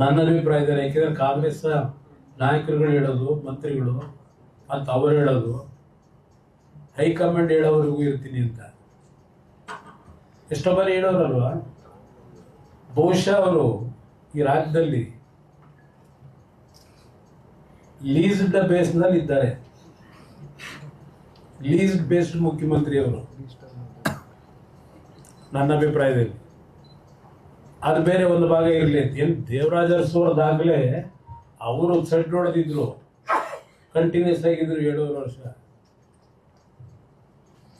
ನನ್ನ ಅಭಿಪ್ರಾಯದಲ್ಲಿ ಯಾಕೆಂದ್ರೆ ಕಾಂಗ್ರೆಸ್ ನಾಯಕರುಗಳು ಹೇಳೋದು, ಮಂತ್ರಿಗಳು ಮತ್ತು ಅವರು ಹೇಳೋದು, ಹೈಕಮಾಂಡ್ ಹೇಳೋವರೆಗೂ ಇರ್ತೀನಿ ಅಂತ. ಎಷ್ಟೋ ಬಾರಿ ಹೇಳೋರಲ್ವಾ? ಬಹುಶಃ ಅವರು ಈ ರಾಜ್ಯದಲ್ಲಿ ಲೀಸ್ಡ್ ಬೇಸ್ನಲ್ಲಿ ಇದ್ದಾರೆ. ಲೀಸ್ಡ್ ಬೇಸ್ಡ್ ಮುಖ್ಯಮಂತ್ರಿ ಅವರು ನನ್ನ ಅಭಿಪ್ರಾಯದಲ್ಲಿ ಅದು ಬೇರೆ ಒಂದು ಭಾಗ ಇರಲಿ ಅಂತ. ಏನು ದೇವರಾಜ ಅರಸೋರ್ದಾಗಲೇ ಅವರು ಸೆಟ್ ಹೊಡೆದಿದ್ರು. ಕಂಟಿನ್ಯೂಸ್ ಆಗಿದ್ರು ಏಳುವರೆ ವರ್ಷ.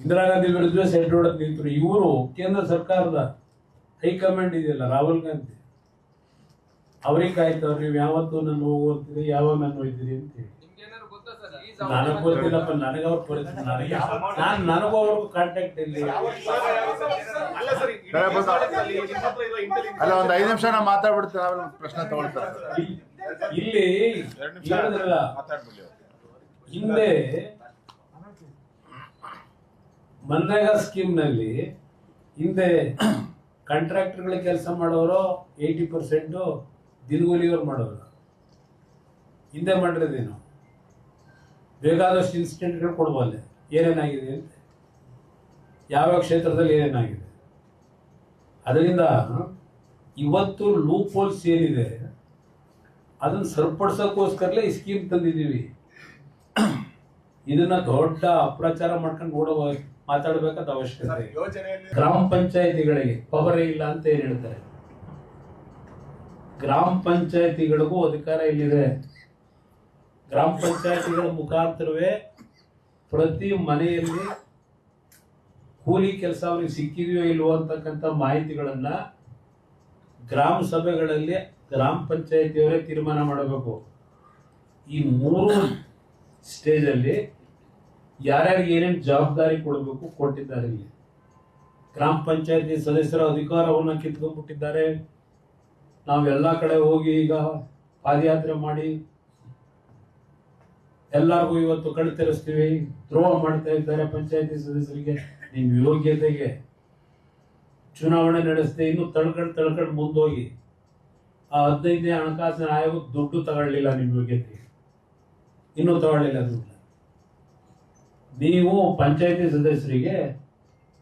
ಇಂದಿರಾ ಗಾಂಧಿ ವಿರುದ್ಧ ಸೆಟ್ ನಿಂತರು. ಇವರು ಕೇಂದ್ರ ಸರ್ಕಾರದ ಹೈಕಮಾಂಡ್ ಇದೆಯಲ್ಲ, ರಾಹುಲ್ ಗಾಂಧಿ. ಅವ್ರಿಗೆ ಕಾಯ್ತವ್ರು ನೀವು ಯಾವತ್ತು ನನ್ನ ಹೋಗ್ತೀರಿ ಯಾವಾಗ ನಾನು ಅಂತ ಹೇಳಿ ನಿಮ್ಗೇನಾದ್ರು ಗೊತ್ತಾ ಸರ್ ಈ ನನಗೆ ಗೊತ್ತಿಲ್ಲಪ್ಪ ನನಗೆ ಅವ್ರು ಪರಿಸ್ಥಿತಿ ನನಗೆ ನಾನು ನನಗೂ ಅವ್ರಿಗೂ ಕಾಂಟ್ಯಾಕ್ಟ್ ಇಲ್ಲಿ. ಅಲ್ಲ ಒಂದ್ ಐದು ನಿಮಿಷ ನಾ ಮಾತಾಡ್ಬಿಡ್ತೀವಿ ಆಮೇಲೆ ಪ್ರಶ್ನೆ ತಗೊಳ್ತಾರೆ? ಇಲ್ಲಿ- ಹಿಂದೆ ಮನ್ರೇಗಾ ಸ್ಕೀಮ್ನಲ್ಲಿ ಹಿಂದೆ ಕಾಂಟ್ರಾಕ್ಟರ್ಗಳ ಕೆಲಸ ಮಾಡೋರು ಏಯ್ಟಿ ಪರ್ಸೆಂಟು ದಿನಗೂಲಿಯವ್ರು ಮಾಡೋರು. ಹಿಂದೆ ಮಾಡಿರೋದೇನು? ಬೇಕಾದಷ್ಟು ಇನ್ಸಿಡೆಂಟ್ಗಳು ಕೊಡಬಲ್ಲೆ ಏನೇನಾಗಿದೆ ಅಂತ. ಯಾವ ಕ್ಷೇತ್ರದಲ್ಲಿ ಏನೇನಾಗಿದೆ? ಅದರಿಂದ ಇವತ್ತು ಲೂಪ್ ಹೋಲ್ಸ್ ಏನಿದೆ ಅದನ್ನು ಸರಿಪಡಿಸೋಕ್ಕೋಸ್ಕರಲೇ ಈ ಸ್ಕೀಮ್ ತಂದಿದ್ದೀವಿ. ಇದನ್ನ ದೊಡ್ಡ ಅಪ್ರಚಾರ ಮಾಡ್ಕೊಂಡು ಓಡೋ ಮಾತಾಡಬೇಕಾದ ಅವಶ್ಯಕತೆ ಗ್ರಾಮ ಪಂಚಾಯತಿಗಳಿಗೆ ಪವರ್ ಇಲ್ಲ ಅಂತ ಏನು ಹೇಳ್ತಾರೆ? ಗ್ರಾಮ ಪಂಚಾಯತಿಗಳಿಗೂ ಅಧಿಕಾರ ಇಲ್ಲಿದೆ. ಗ್ರಾಮ ಪಂಚಾಯತಿಗಳ ಮುಖಾಂತರವೇ ಪ್ರತಿ ಮನೆಯಲ್ಲಿ ಕೂಲಿ ಕೆಲಸ ಅವ್ರಿಗೆ ಸಿಕ್ಕಿದೆಯೋ ಇಲ್ವೋ ಅಂತಕ್ಕಂಥ ಮಾಹಿತಿಗಳನ್ನು ಗ್ರಾಮ ಸಭೆಗಳಲ್ಲಿ ಗ್ರಾಮ ಪಂಚಾಯತಿಯವರೇ ತೀರ್ಮಾನ ಮಾಡಬೇಕು. ಈ ಮೂರು ಸ್ಟೇಜಲ್ಲಿ ಯಾರ್ಯಾರಿಗೆ ಏನೇನು ಜವಾಬ್ದಾರಿ ಕೊಡಬೇಕು ಕೊಟ್ಟಿದ್ದಾರೆ ಇಲ್ಲಿ. ಗ್ರಾಮ ಪಂಚಾಯತಿ ಸದಸ್ಯರ ಅಧಿಕಾರವನ್ನು ಕಿತ್ಕೊಂಡ್ಬಿಟ್ಟಿದ್ದಾರೆ. ನಾವೆಲ್ಲ ಕಡೆ ಹೋಗಿ ಈಗ ಪಾದಯಾತ್ರೆ ಮಾಡಿ ಎಲ್ಲರಿಗೂ ಇವತ್ತು ಕಣ್ ತೆರೆಸ್ತೀವಿ. ದ್ರೋಹ ಮಾಡ್ತಾ ಇದ್ದಾರೆ ಪಂಚಾಯತಿ ಸದಸ್ಯರಿಗೆ. ನಿಮ್ಮ ಯೋಗ್ಯತೆಗೆ ಚುನಾವಣೆ ನಡೆಸದೆ ಇನ್ನು ತಳ್ಕೊಂಡು ತಳ್ಕೊಂಡು ಮುಂದೋಗಿ ಆ ಹದಿನೈದನೇ ಹಣಕಾಸಿನ ಆಯೋಗ ದುಡ್ಡು ತಗೊಳ್ಳಿಲ್ಲ ನಿಮ್ಮ ಯೋಗ್ಯತೆಗೆ. ಇನ್ನೂ ತಗೊಳ್ಳಿಲ್ಲ ದುಡ್ಡು. ನೀವು ಪಂಚಾಯತಿ ಸದಸ್ಯರಿಗೆ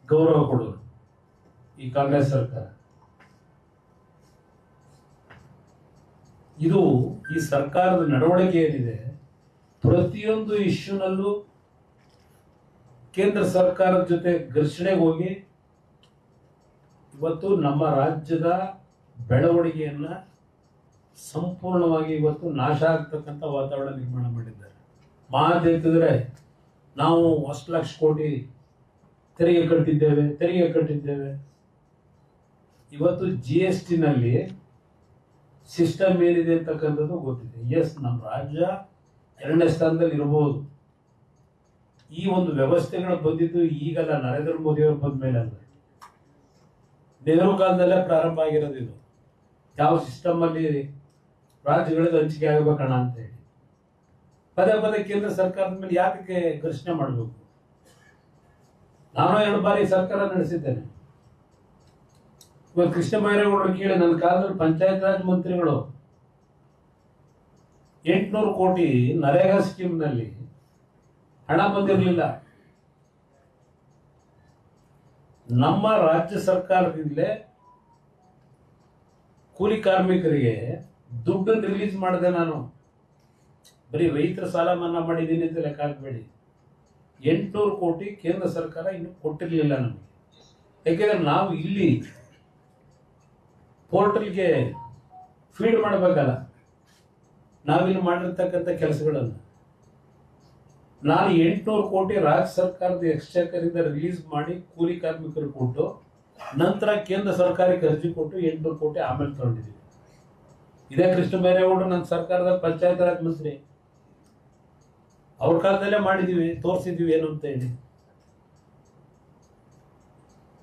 ಗೌರವ ಕೊಡೋದು ಈ ಕಾಂಗ್ರೆಸ್ ಸರ್ಕಾರ. ಇದು ಈ ಸರ್ಕಾರದ ನಡವಳಿಕೆ ಏನಿದೆ ಪ್ರತಿಯೊಂದು ಇಶ್ಯೂನಲ್ಲೂ ಕೇಂದ್ರ ಸರ್ಕಾರದ ಜೊತೆ ಘರ್ಷಣೆಗೆ ಹೋಗಿ ಇವತ್ತು ನಮ್ಮ ರಾಜ್ಯದ ಬೆಳವಣಿಗೆಯನ್ನ ಸಂಪೂರ್ಣವಾಗಿ ಇವತ್ತು ನಾಶ ಆಗ್ತಕ್ಕಂಥ ವಾತಾವರಣ ನಿರ್ಮಾಣ ಮಾಡಿದ್ದಾರೆ. ಮಾತು ನಾವು ಅಷ್ಟು ಲಕ್ಷ ಕೋಟಿ ತೆರಿಗೆ ಕಟ್ಟಿದ್ದೇವೆ ತೆರಿಗೆ ಕಟ್ಟಿದ್ದೇವೆ. ಇವತ್ತು ಜಿ ಎಸ್ ಟಿನಲ್ಲಿ ಸಿಸ್ಟಮ್ ಏನಿದೆ ಅಂತಕ್ಕಂಥದ್ದು ಗೊತ್ತಿದೆ. ಎಸ್ ನಮ್ಮ ರಾಜ್ಯ ಎರಡನೇ ಸ್ಥಾನದಲ್ಲಿ ಇರಬಹುದು. ಈ ಒಂದು ವ್ಯವಸ್ಥೆಗಳು ಬಂದಿದ್ದು ಈಗಲ್ಲ, ನರೇಂದ್ರ ಮೋದಿ ಅವರು ಬಂದ ಮೇಲೆ ಅಲ್ಲ. ನೆಹರು ಕಾಲದಲ್ಲೇ ಪ್ರಾರಂಭ ಆಗಿರೋದು ಇದು. ಯಾವ ಸಿಸ್ಟಮ್ ಅಲ್ಲಿ ರಾಜ್ಯಗಳಿಗೆ ಹಂಚಿಕೆ ಆಗಬೇಕಣ ಅಂತ ಹೇಳಿ. ಪದೇ ಪದೇ ಕೇಂದ್ರ ಸರ್ಕಾರದ ಮೇಲೆ ಯಾಕೆ ಘರ್ಷಣೆ ಮಾಡಬೇಕು? ನಾನು ಎರಡು ಬಾರಿ ಸರ್ಕಾರ ನಡೆಸಿದ್ದೇನೆ. ಇವಾಗ ಕೃಷ್ಣ ಬೈರೇಗೌಡರು ಕೇಳಿ, ನನ್ನ ಕಾಲದಲ್ಲಿ ಪಂಚಾಯತ್ ರಾಜ್ ಮಂತ್ರಿಗಳು ಎಂಟುನೂರು ಕೋಟಿ ನರೇಗಾ ಸ್ಕೀಮ್ನಲ್ಲಿ ಹಣ ಬಂದಿರಲಿಲ್ಲ. ನಮ್ಮ ರಾಜ್ಯ ಸರ್ಕಾರದಿಂದಲೇ ಕೂಲಿ ಕಾರ್ಮಿಕರಿಗೆ ದುಡ್ಡನ್ನು ರಿಲೀಸ್ ಮಾಡಿದೆ ನಾನು. ಬರೀ ರೈತರ ಸಾಲ ಮನ್ನಾ ಮಾಡಿದ್ದೀನಿ ಅಂತ ಲೆಕ್ಕ ಹಾಕಬೇಡಿ. ಎಂಟುನೂರು ಕೋಟಿ ಕೇಂದ್ರ ಸರ್ಕಾರ ಇನ್ನು ಕೊಟ್ಟಿರಲಿಲ್ಲ ನಮಗೆ. ಯಾಕೆಂದರೆ ನಾವು ಇಲ್ಲಿ ಪೋರ್ಟಲ್ಗೆ ಫೀಡ್ ಮಾಡಬೇಕಲ್ಲ. ನಾವಿಲ್ಲಿ ಮಾಡಿರ್ತಕ್ಕಂಥ ಕೆಲಸಗಳನ್ನು ನಾನು ಎಂಟುನೂರು ಕೋಟಿ ರಾಜ್ಯ ಸರ್ಕಾರದ ಎಕ್ಸ್ಚೇಕರಿಂದ ರಿಲೀಸ್ ಮಾಡಿ ಕೂಲಿ ಕಾರ್ಮಿಕರು ಕೊಟ್ಟು, ನಂತರ ಕೇಂದ್ರ ಸರ್ಕಾರಕ್ಕೆ ಅರ್ಜಿ ಕೊಟ್ಟು ಎಂಟುನೂರು ಕೋಟಿ ಆಮೇಲೆ ತಗೊಂಡಿದ್ದೀವಿ. ಇದೇ ಕೃಷ್ಣ ಬೈರೇಗೌಡರು ನನ್ನ ಸರ್ಕಾರದ ಪಂಚಾಯತ್ ರಾಜ್ ಮಂತ್ರಿ. ಅವ್ರ ಕಾಲದಲ್ಲೇ ಮಾಡಿದ್ದೀವಿ, ತೋರಿಸಿದ್ದೀವಿ ಏನು ಅಂತ ಹೇಳಿ.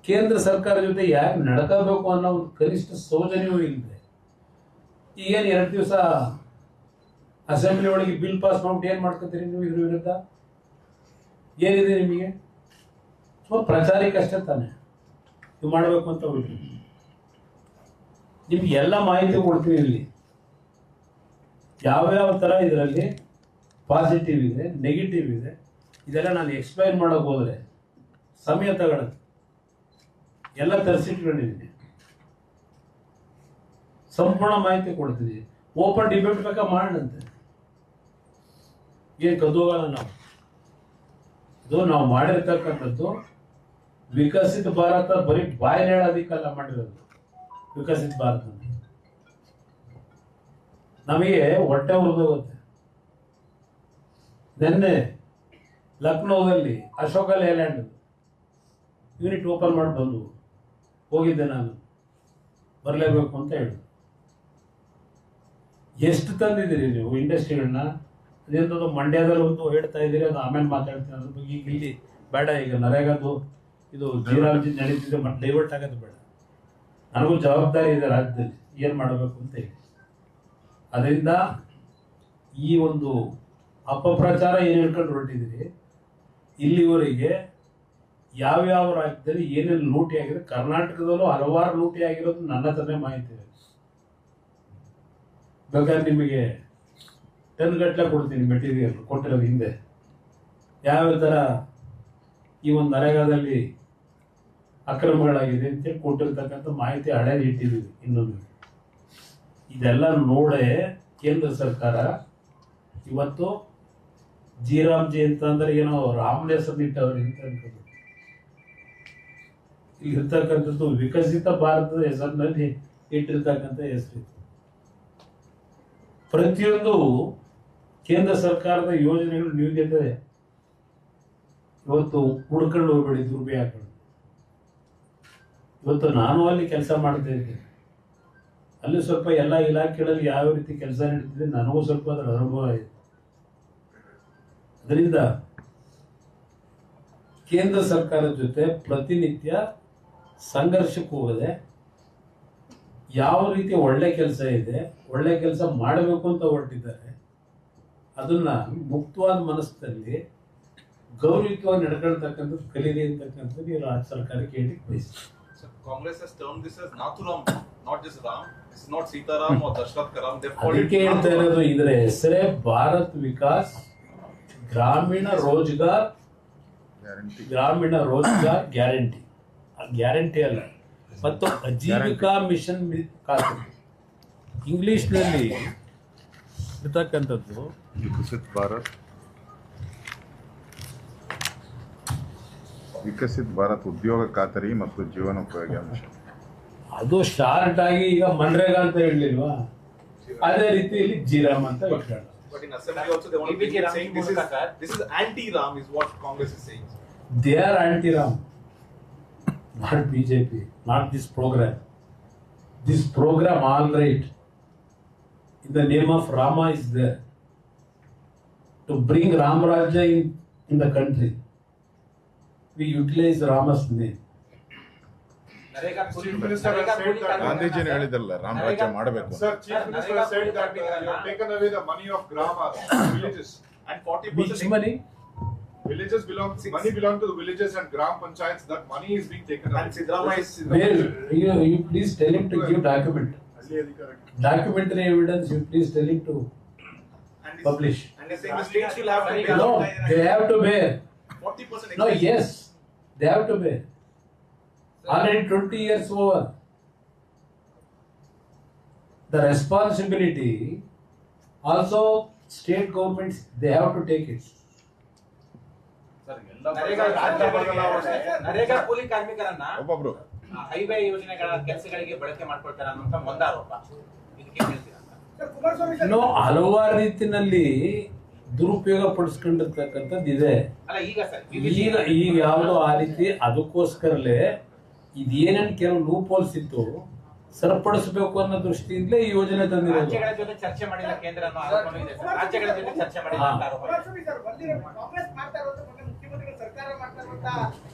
ಕೇಂದ್ರ ಸರ್ಕಾರ ಜೊತೆ ಯಾರು ನಡ್ಕೋಬೇಕು ಅನ್ನೋ ಒಂದು ಕನಿಷ್ಠ ಸೌಜನ್ಯವೂ ಇಲ್ಲದೆ ಈಗೇನು ಎರಡು ದಿವಸ ಅಸೆಂಬ್ಲಿ ಒಳಗೆ ಬಿಲ್ ಪಾಸ್ ಮಾಡ್ಬಿಟ್ಟು ಏನು ಮಾಡ್ಕೊತೀರಿ ನೀವು ಇದ್ರ ವಿರುದ್ಧ? ಏನಿದೆ ನಿಮಗೆ? ಸುಮ್ಮ ಪ್ರಚಾರಕ್ಕೆ ಅಷ್ಟೇ ತಾನೆ. ಇದು ಮಾಡಬೇಕು ಅಂತ ಹೋಗಿ ನಿಮ್ಗೆ ಎಲ್ಲ ಮಾಹಿತಿ ಕೊಡ್ತೀವಿ ಇಲ್ಲಿ. ಯಾವ್ಯಾವ ಥರ ಇದರಲ್ಲಿ ಪಾಸಿಟಿವ್ ಇದೆ ನೆಗೆಟಿವ್ ಇದೆ, ಇದೆಲ್ಲ ನಾನು ಎಕ್ಸ್ಪ್ಲೈನ್ ಮಾಡೋಕೆ ಹೋದರೆ ಸಮಯ ತಗೊಳ್ಳೋದು. ಎಲ್ಲ ತರಿಸಿಟ್ಕೊಂಡಿದ್ದೀನಿ. ಸಂಪೂರ್ಣ ಮಾಹಿತಿ ಕೊಡ್ತೀನಿ. ಓಪನ್ ಡಿಬೇಟ್ ಬೇಕಾ ಮಾಡಂತೆ ಏನು ಕದೋಗಲ್ಲ ನಾವು? ಇದು ನಾವು ಮಾಡಿರ್ತಕ್ಕಂಥದ್ದು ವಿಕಸಿತ ಭಾರತ ಬರೀ ಬಾಯಲ್ಲಿ ಹೇಳೋದಿಕ್ಕಲ್ಲ ಮಾಡಿರೋದು. ವಿಕಸಿತ ಭಾರತ. ನಮಗೆ ಹೊಟ್ಟೆ ಉರಿದೋಗುತ್ತೆ. ನಿನ್ನೆ ಲಕ್ನೋದಲ್ಲಿ ಅಶೋಕ ಲೇಲ್ಯಾಂಡ್ ಯೂನಿಟ್ ಓಪನ್ ಮಾಡಿ ಬಂದು ಹೋಗಿದ್ದೆ ನಾನು. ಬರಲೇಬೇಕು ಅಂತ ಹೇಳಿ ಎಷ್ಟು ತಂದಿದ್ದೀರಿ ನೀವು ಇಂಡಸ್ಟ್ರಿಗಳನ್ನ? ಅದೇಂಥದ್ದು ಮಂಡ್ಯದಲ್ಲಿ ಒಂದು ಹೇಳ್ತಾ ಇದ್ದೀರಿ, ಅದು ಆಮೇಲೆ ಮಾತಾಡ್ತೀನಿ. ಅದ್ರ ಬಗ್ಗೆ ಈಗ ಇಲ್ಲಿ ಬೇಡ, ಈಗ ನರೇಗದು ಇದು ಜೀರಾವಜಿ ನಡೀತಿದೆ, ಮತ್ತೆ ಡೈವರ್ಟ್ ಆಗೋದು ಬೇಡ. ನನಗೂ ಜವಾಬ್ದಾರಿ ಇದೆ ರಾಜ್ಯದಲ್ಲಿ, ಏನು ಮಾಡಬೇಕು ಅಂತ ಹೇಳಿ. ಅದರಿಂದ ಈ ಒಂದು ಅಪಪ್ರಚಾರ ಏನು ಹೇಳ್ಕೊಂಡು ಹೊರಟಿದ್ದೀರಿ, ಇಲ್ಲಿವರೆಗೆ ಯಾವ್ಯಾವ ರಾಜ್ಯದಲ್ಲಿ ಏನೇನು ಲೂಟಿ ಆಗಿದೆ ಕರ್ನಾಟಕದಲ್ಲೂ ಹಲವಾರು ಲೂಟಿ ಆಗಿರೋದು ನನ್ನ ಹತ್ರನೇ ಮಾಹಿತಿ ಇದೆ. ಬೇಕಾದ್ರೆ ನಿಮಗೆ ಟನ್ ಗಟ್ಟಲೆ ಕೊಡ್ತೀನಿ ಮೆಟೀರಿಯಲ್ ಕೊಟ್ಟಿರೋದು ಹಿಂದೆ. ಯಾವ ಥರ ಈ ಒಂದು ನರೇಗಾದಲ್ಲಿ ಅಕ್ರಮಗಳಾಗಿದೆ ಅಂತೇಳಿ ಕೊಟ್ಟಿರ್ತಕ್ಕಂಥ ಮಾಹಿತಿ ಹಳೇದು ಇಟ್ಟಿದ್ದೀವಿ ಇನ್ನೊಂದು. ಇದೆಲ್ಲ ನೋಡೇ ಕೇಂದ್ರ ಸರ್ಕಾರ ಇವತ್ತು ಜೀರಾಮ್ಜಿ ಅಂತಂದ್ರೆ ಏನೋ ರಾಮನ ಇಟ್ಟವ್ರು ಅಂತ ಅನ್ಕೊಂಡು ಇಲ್ಲಿ ಇರ್ತಕ್ಕಂಥದ್ದು ವಿಕಸಿತ ಭಾರತದ ಹೆಸರಿನಲ್ಲಿ ಇಟ್ಟಿರ್ತಕ್ಕಂಥ ಹೆಸರು. ಪ್ರತಿಯೊಂದು ಕೇಂದ್ರ ಸರ್ಕಾರದ ಯೋಜನೆಗಳು ನ್ಯೂನತೆ ಇವತ್ತು ಉಳ್ಕೊಂಡು ಹೋಗ್ಬೇಡಿ ದುರ್ಬಿ ಹಾಕೊಂಡು ಇವತ್ತು ನಾನು ಅಲ್ಲಿ ಕೆಲಸ ಮಾಡ್ತಾ ಇದ್ದೇನೆ. ಅಲ್ಲಿ ಸ್ವಲ್ಪ ಎಲ್ಲ ಇಲಾಖೆಗಳಲ್ಲಿ ಯಾವ ರೀತಿ ಕೆಲಸ ನಡೀತಿದೆ, ನನಗೂ ಸ್ವಲ್ಪ ಅದರ ಅನುಭವ ಇದೆ. ಅದರಿಂದ ಕೇಂದ್ರ ಸರ್ಕಾರದ ಜೊತೆ ಪ್ರತಿನಿತ್ಯ ಸಂಘರ್ಷಕ್ಕೆ ಹೋಗದೆ ಯಾವ ರೀತಿ ಒಳ್ಳೆ ಕೆಲಸ ಇದೆ, ಒಳ್ಳೆ ಕೆಲಸ ಮಾಡಬೇಕು ಅಂತ ಹೊರಟಿದ್ದಾರೆ ಅದನ್ನ ಮುಕ್ತವಾದ ಮನಸ್ಸಿನಲ್ಲಿ ಗೌರವಿಕವಾಗಿ ನಡ್ಕೊಳ್ತಕ್ಕಂಥದ್ದು ಕಲೀರಿ ಅಂತಕ್ಕಂಥದ್ದು ಈ ರಾಜ್ಯ ಸರ್ಕಾರಕ್ಕೆ ಹೇಳಿ ಬಯಸ್ತೀನಿ Congress has termed this this as Nathuram, not Ram Ram. Not Dashrath Karam. They've called it ಅದಕ್ಕೆ ಹೇಳ್ತಾ. ಇರೋದು ಇದರ ಹೆಸರೇ ಭಾರತ್ ವಿಕಾಸ್ ಗ್ರಾಮೀಣ ರೋಜ್ಗಾರ್ ಗ್ರಾಮೀಣ ರೋಜ್ಗಾರ್ ಗ್ಯಾರಂಟಿ ಗ್ಯಾರಂಟಿ ಅಲ್ಲ ಮತ್ತು ಅಜೀವಿಕಾ ಮಿಷನ್ ಖಾತೆ ಇಂಗ್ಲಿಷ್ನಲ್ಲಿ ಇರ್ತಕ್ಕಂಥದ್ದು ವಿಕಸಿತ ಭಾರತ್ ವಿಕಸಿತ ಭಾರತ್ ಉದ್ಯೋಗ ಖಾತರಿ ಮತ್ತು ಜೀವನೋಪಯೋಗಿ ಅಂಶ ಅದು ಶಾರ್ಟ್ ಆಗಿ ಈಗ ಮನ್ರೇಗಾ ಅಂತ ಹೇಳಲಿಲ್ವಾ? ಅದೇ ರೀತಿಯಲ್ಲಿ ಜೀರಾಮ್ ಅಂತ ಇಟ್ಕೊಳ್ಳೋಣ But in assembly also they want to BBK bring it Ram saying this is this is anti-Ram is what Congress is saying. They are anti Ram not BJP not this program this program all Right in the name of Rama is there to bring Ramarajya in in the country we utilise Rama's name NREGA coolie Chief Minister has NREGA said ಕೂಲಿ that ಕಾರ್ಮಿಕರನ್ನ- ಗಾಂಧೀಜಿನೇ ಹೇಳಿದ್ರಲ್ಲ ರಾಮರಾಜ್ಯ ಮಾಡಬೇಕು ಅಂತ. Sir, Chief Minister Narega said Puri that uh, you Karmikarana- have taken away the money of Gramas, villages. And 40% which money Villages belong, Six. money belong to the villages and Gram Panchayats, that money is being taken away. and Siddharama is where you you please tell him to give document ಅಲ್ಲಿ ಅಧಿಕಾರಕ್ಕೆ. Documentary evidence you please tell him to and is- Publish. And they're saying the states will have to pay No, they have to bear. 40% No, excise. yes, they have to pay. Already twenty years over. The responsibility, also state governments, they have to take it. NREGA ರಾಜ್ಯ ಬದಲಾವಣೆ ನರೇಗಾ ಕೂಲಿ ಕಾರ್ಮಿಕರನ್ನ ಒಬ್ಬೊಬ್ರು ಆ, highway ಯೋಜನೆಗಳ ಕೆಲಸಗಳಿಗೆ ಬಳಕೆ ಮಾಡ್ಕೊಳ್ತಾರೆ ಅನ್ನುವಂತ ಒಂದು ಆರೋಪ ಇದಕ್ಕೆ ಹೇಳ್ತೀರಾ? ಇನ್ನು ಹಲವಾರು ರೀತಿನಲ್ಲಿ ದುರುಪಯೋಗ ಪಡಿಸ್ಕೊಂಡಿರ್ತಕ್ಕಂಥದ್ದು ಇದೆ. ಅಲ್ಲ ಈಗ ಸರ್ ಈಗ ಯಾವುದೋ ಆ ರೀತಿ ಅದಕ್ಕೋಸ್ಕರಲೇ ಇದೇನೇನು ಕೆಲವು ಲೂಪ್ ಹೋಲ್ಸ್ ಇತ್ತು ಸರಿಪಡಿಸಬೇಕು ಅನ್ನೋ ದೃಷ್ಟಿಯಿಂದಲೇ ಈ ಯೋಜನೆ ತಂದಿರೋದು. ರಾಜ್ಯಗಳ ಜೊತೆ ಚರ್ಚೆ ಮುಖ್ಯಮಂತ್ರಿಗಳು ಸರ್ಕಾರ ಮಾಡ್ತಾ ಇರುವಂತ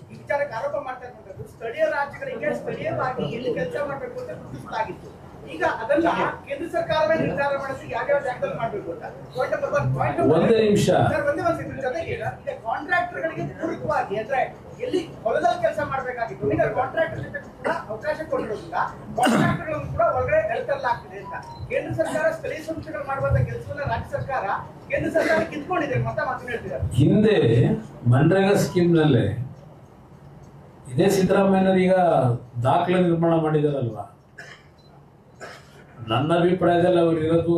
ಈ ವಿಚಾರಕ್ಕೆ ಆರೋಪ ಮಾಡ್ತಾ ಇರುವಂತದ್ದು ಸ್ಥಳೀಯ ರಾಜ್ಯಗಳಿಗೆ ಸ್ಥಳೀಯವಾಗಿ ಎಲ್ಲಿ ಕೆಲಸ ಮಾಡಬೇಕು ಅಂತ ಗುರುತಿಸಲಾಗಿತ್ತು ಈಗ ಅದನ್ನ ಕೇಂದ್ರ ಸರ್ಕಾರವೇ ನಿರ್ಧಾರ ಮಾಡಿಸಿ ಯಾವ್ಯಾವ ಜಾಗದಲ್ಲಿ ಮಾಡ್ಬೇಕು ಅಂತ ಪಾಯಿಂಟ್ ನಂಬರ್ ಒನ್ ಪಾಯಿಂಟ್ ಒಂದೇ ನಿಮಿಷ. ಒಂದೇ ಒಂದು ಸೆಕೆಂಡ್ ಜೊತೆಗೆ ಈಗ ಕಾಂಟ್ರಾಕ್ಟರ್ ಗಳಿಗೆ ಪೂರಕವಾಗಿ ಅಂದ್ರೆ ಎಲ್ಲಿ ಹೊಲದಲ್ಲಿ ಕೆಲಸ ಮಾಡ್ಬೇಕಾಗಿತ್ತು ಈಗ ಕಾಂಟ್ರಾಕ್ಟರ್ ಜೊತೆ ಕೂಡ ಅವಕಾಶ ಕೊಟ್ಟಿರೋದ್ರಿಂದ ಕಾಂಟ್ರಾಕ್ಟರ್ ಕೂಡ ಒಳಗಡೆ ಎಳ್ತಲ್ಲಾಗ್ತಿದೆ ಅಂತ. ಕೇಂದ್ರ ಸರ್ಕಾರ ಸ್ಥಳೀಯ ಸಂಸ್ಥೆಗಳು ಮಾಡುವಂತ ಕೆಲಸವನ್ನ ರಾಜ್ಯ ಸರ್ಕಾರ ಕೇಂದ್ರ ಸರ್ಕಾರ ಕಿತ್ಕೊಂಡಿದೆ ಮತ ಮಾತು ಹೇಳ್ತಿದ್ದಾರೆ. ಹಿಂದೆ ಮನ್ರೇಗಾ ಸ್ಕೀಮ್ ನಲ್ಲೇ ಇದೇ ಸಿದ್ದರಾಮಯ್ಯನವರು ಈಗ ದಾಖಲೆ ನಿರ್ಮಾಣ ಮಾಡಿದಾರಲ್ವಾ? ನನ್ನ ಅಭಿಪ್ರಾಯದಲ್ಲಿ ಅವ್ರು ಇರೋದು